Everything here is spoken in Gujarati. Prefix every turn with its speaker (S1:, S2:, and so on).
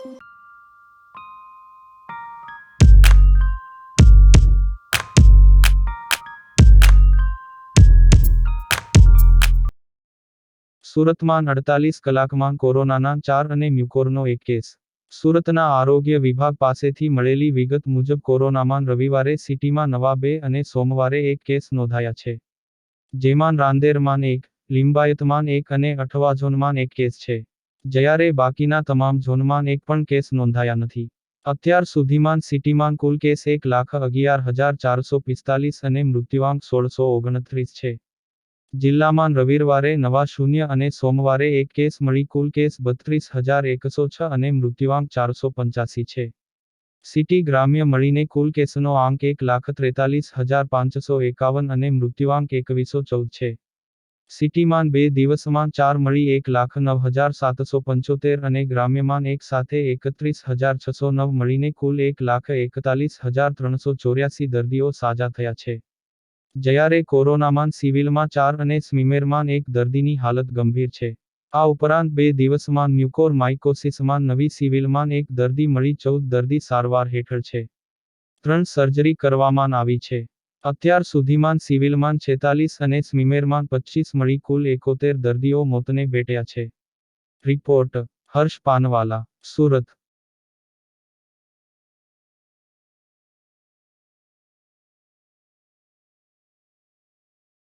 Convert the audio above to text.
S1: સુરતમાં અડતાલીસ કલાકમાં કોરોનાના ચાર અને મ્યુકોરનો એક કેસ. સુરતના આરોગ્ય વિભાગ પાસેથી મળેલી વિગત મુજબ કોરોનામાં રવિવારે સિટીમાં નવા બે અને સોમવારે એક કેસ નોંધાયા છે. જેમાં રાંદેરમાં એક, લિંબાયતમાં એક અને અઠવાઝોનમાં એક કેસ છે. જ્યારે બાકીના તમામ ઝોનમાં એક પણ કેસ નોંધાયા નથી. અત્યાર સુધીમાં સિટીમાં કુલ કેસ એક લાખ અગિયાર હજાર ચારસો પિસ્તાલીસ અને મૃત્યુઆંક સોળસો ઓગણત્રીસ છે. જિલ્લામાં રવિવારે નવા શૂન્ય અને સોમવારે એક કેસ મળી કુલ કેસ બત્રીસ હજાર એકસો છ અને મૃત્યુઆંક ચારસો પંચ્યાસી છે. સિટી ગ્રામ્ય મળીને કુલ કેસનો આંક એક લાખ ત્રેતાલીસ હજાર પાંચસો એકાવન અને મૃત્યુઆંક એકવીસો ચૌદ છે. સિટીમાં બે દિવસમાં ચાર મળી એક લાખ નવ હજાર સાતસો પંચોતેર અને ગ્રામ્યમાં એક સાથે એકત્રીસ હજાર છસો નવ મળીને કુલ એક લાખ એકતાલીસ હજાર ત્રણસો ચોર્યાસી દર્દીઓ સાજા થયા છે. જ્યારે કોરોનામાં સિવિલમાં ચાર અને સ્મીમેરમાં એક દર્દીની હાલત ગંભીર છે. આ ઉપરાંત બે દિવસમાં મ્યુકોર માઇકોસિસમાં નવી સિવિલમાં એક દર્દી મળી ચૌદ દર્દી સારવાર હેઠળ છે. ત્રણ સર્જરી કરવામાં આવી છે. અત્યાર સુધીમાં સિવિલમાં છેતાલીસ અને સ્મીમેરમાં પચીસ મળી કુલ એકોતેર દર્દીઓ મોતને ભેટ્યા છે. રિપોર્ટ હર્ષ પાનવાલા, સુરત.